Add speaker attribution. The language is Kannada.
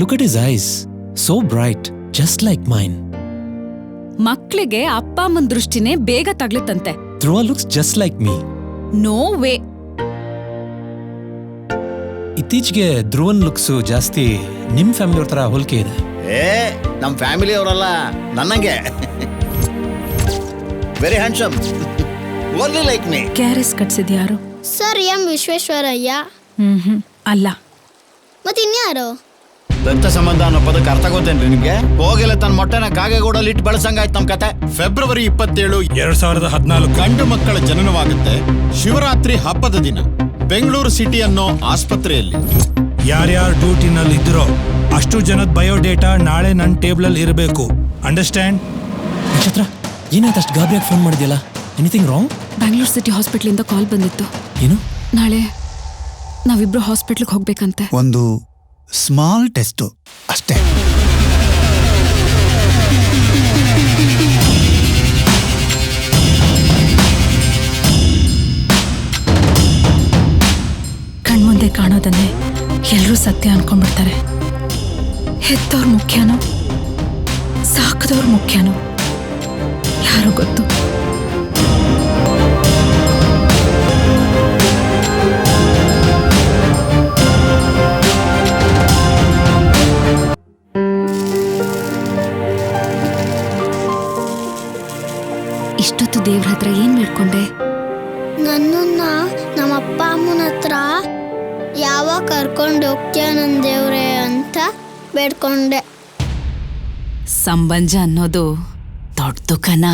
Speaker 1: Look at his eyes so bright just like mine
Speaker 2: ಮಕ್ಳಿಗೆ ಅಪ್ಪ ಅಮ್ಮನ ದೃಷ್ಟಿನೇ ಬೇಗ ತಗ್ಲತ್ತಂತೆ.
Speaker 1: Dhruva looks just like me
Speaker 2: no way
Speaker 1: ಇತ್ತೀಚೆಗೆ ಧ್ರುವನ್ ಲುಕ್ಸು ಜಾಸ್ತಿ ನಿಮ್ ಫ್ಯಾಮಿಲಿ ಅವ್ರ ತರ ಹೋಲಿಕೆ ಇದೆ.
Speaker 3: ಏ ನಮ್ಮ ಫ್ಯಾಮಿಲಿ ಅವರಲ್ಲ ನನ್ನಂಗೆ. Very handsome only like me
Speaker 4: K R S ಕಟ್ಸಿದ್ಯಾರು
Speaker 5: sir M Visvesvaraya.
Speaker 4: ಹ್ಮ್ ಹ್ಮ್ ಅಲ್ಲ.
Speaker 5: ಮತ್ತೆ ಇನ್ಯಾರು
Speaker 3: ರಕ್ತ ಸಂಬಂಧ ಅನ್ನೋ ಪದಕ್ಕೆ ಅರ್ಥ ಗೊತ್ತೇನ್ರಿ ನಿಮ್ಗೆ? ಹೋಗಿಲ್ಲ ತನ್ನ ಮೊಟ್ಟೆನ ಕಾಗೆಗೂಡಲ್ಲಿ ಇಟ್ಟು ಬೆಳೆಸಂಗಾಯ್ತು ನಮ್ ಕತೆ. ಫೆಬ್ರವರಿ ಇಪ್ಪತ್ತೇಳು
Speaker 6: ಎರಡ್ ಸಾವಿರದ ಹದಿನಾಲ್ಕು.
Speaker 3: ಗಂಡು ಮಕ್ಕಳ ಜನನವಾಗುತ್ತೆ. ಶಿವರಾತ್ರಿ ಹಬ್ಬದ ದಿನ. ಬೆಂಗಳೂರು ಸಿಟಿ ಅನ್ನೋ ಆಸ್ಪತ್ರೆಯಲ್ಲಿ.
Speaker 6: ಯಾರ್ಯಾರು ಡ್ಯೂಟಿನಲ್ಲಿ ಇದ್ರೋ ಅಷ್ಟು ಜನದ ಬಯೋಡೇಟಾ ನಾಳೆ ನನ್ನ ಟೇಬಲಲ್ಲಿ ಇರಬೇಕು. ಅಂಡರ್ಸ್ಟ್ಯಾಂಡ್
Speaker 1: ನಕ್ಷತ್ರ ಏನಾಯ್ತು ಅಷ್ಟು ಗಾಬರಿಯಾಗಿ ಫೋನ್ ಮಾಡಿದ್ಯಲ್ಲ? ಎನಿಥಿಂಗ್ ರಾಂಗ್
Speaker 2: ಬ್ಯಾಂಗ್ಳೂರ್ ಸಿಟಿ ಹಾಸ್ಪಿಟ್ಲಿಂದ ಕಾಲ್ ಬಂದಿತ್ತು.
Speaker 1: ಏನು?
Speaker 2: ನಾಳೆ ನಾವಿಬ್ರು ಹಾಸ್ಪಿಟ್ಲಿಗೆ ಹೋಗ್ಬೇಕಂತೆ.
Speaker 7: ಒಂದು ಸ್ಮಾಲ್ ಟೆಸ್ಟು ಅಷ್ಟೇ.
Speaker 4: ಕಣ್ಮುಂದೆ ಕಾಣೋದನ್ನೇ ಎಲ್ಲರೂ ಸತ್ಯ ಅನ್ಕೊಂಡ್ಬಿಡ್ತಾರೆ. ಹೆತ್ತವ್ರ ಮುಖ್ಯನೋ? ಸಾಕದವ್ರ ಮುಖ್ಯನೋ? ಯಾರು ಗೊತ್ತು.
Speaker 2: ಇಷ್ಟೊತ್ತು ದೇವ್ರ ಹತ್ರ ಏನ್ ಬೇಡ್ಕೊಂಡೆ
Speaker 5: ನನ್ನನ್ನ ನಮ್ಮ ಅಪ್ಪ ಅಮ್ಮನ ಹತ್ರ ಯಾವಾಗ ಕರ್ಕೊಂಡು ಹೋಗ್ತೀಯ ನನ್ನ ದೇವ್ರೆ ಅಂತ ಬೇಡ್ಕೊಂಡೆ.
Speaker 2: ಸಂಬಂಧ ಅನ್ನೋದು ದೊಡ್ಡ ಕನ